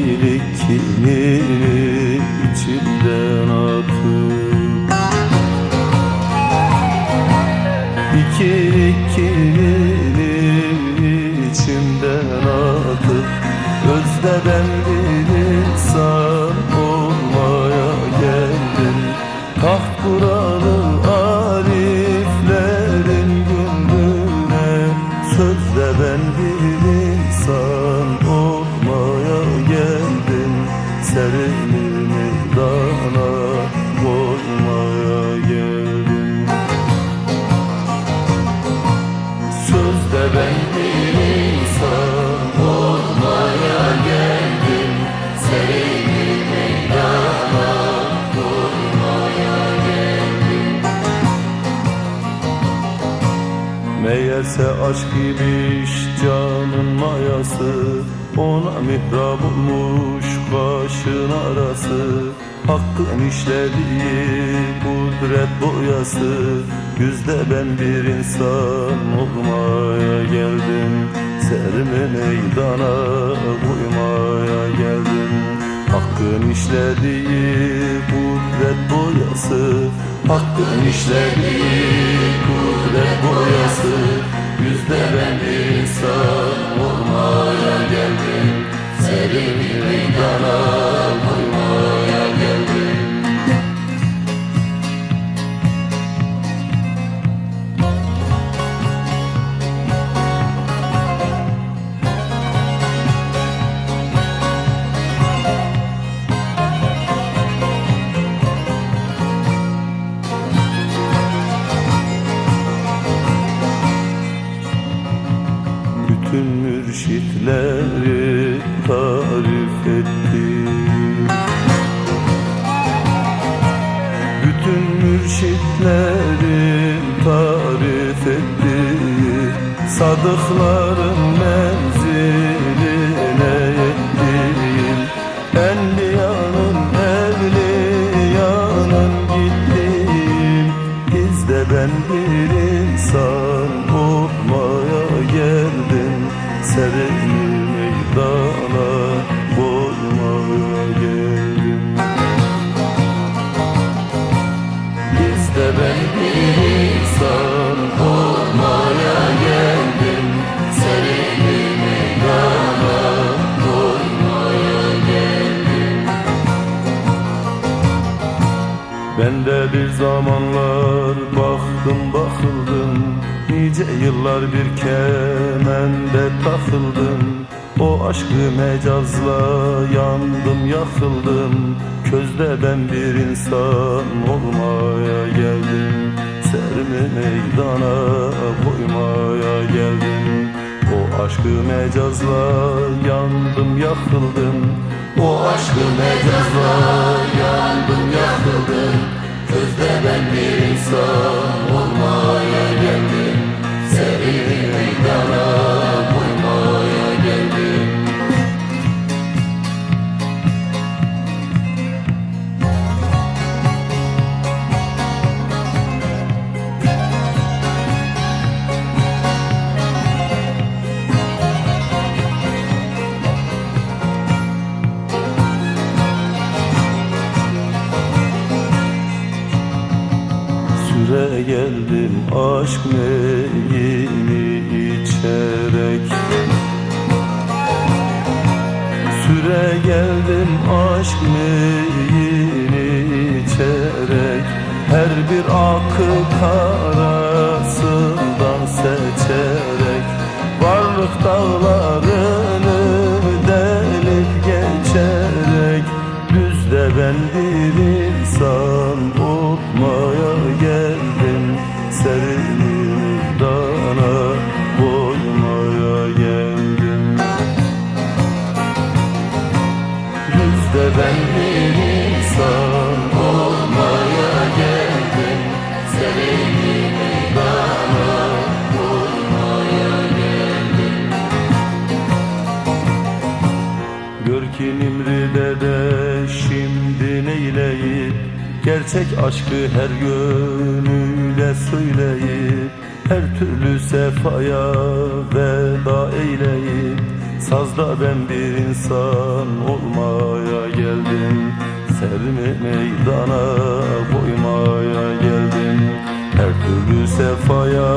kimi içinden atıp İkilik kimi içimden atıp Özde ben bir insan olmaya geldim Taht kuralı ariflerin gönlüne Sözde ben bir insan Meğerse aşk imiş canın mayası Ona mihrab olmuş kaşın arası. Hakkın işlediği kudret boyası Yüzde ben bir insan olmaya geldim. Serimi meydana koymaya geldim. Hakkın işlediği kudret boyası Hakkın işlediği kudret boyası Yüzde ben tarif etti. Bütün mürşitleri tarif etti. Sadıkların menziline Bizde ben bir insan olmaya geldim. Serini meydana koymaya geldim. Ben de bir zamanlar baktım bakıldım. Nice yıllar bir kemende takıldım O aşkı mecazla yandım yakıldım. Közde ben bir insan olmaya geldim. Serimi meydana koymaya geldim. O aşkı mecazla yandım yakıldım. O aşkı mecazla yandım yakıldım. Közde ben bir insan geldim aşk meyini içerek. Süre geldim aşk meyini içerek. Her bir akı karasından seçerek. Varlık dağlarını Gör ki Nimri'de de şimdi neyleyip Gerçek aşkı her gönüle söyleyip Her türlü sefaya veda eyleyip Sazda ben bir insan olmaya meydana koymaya geldim. Her türlü sefaya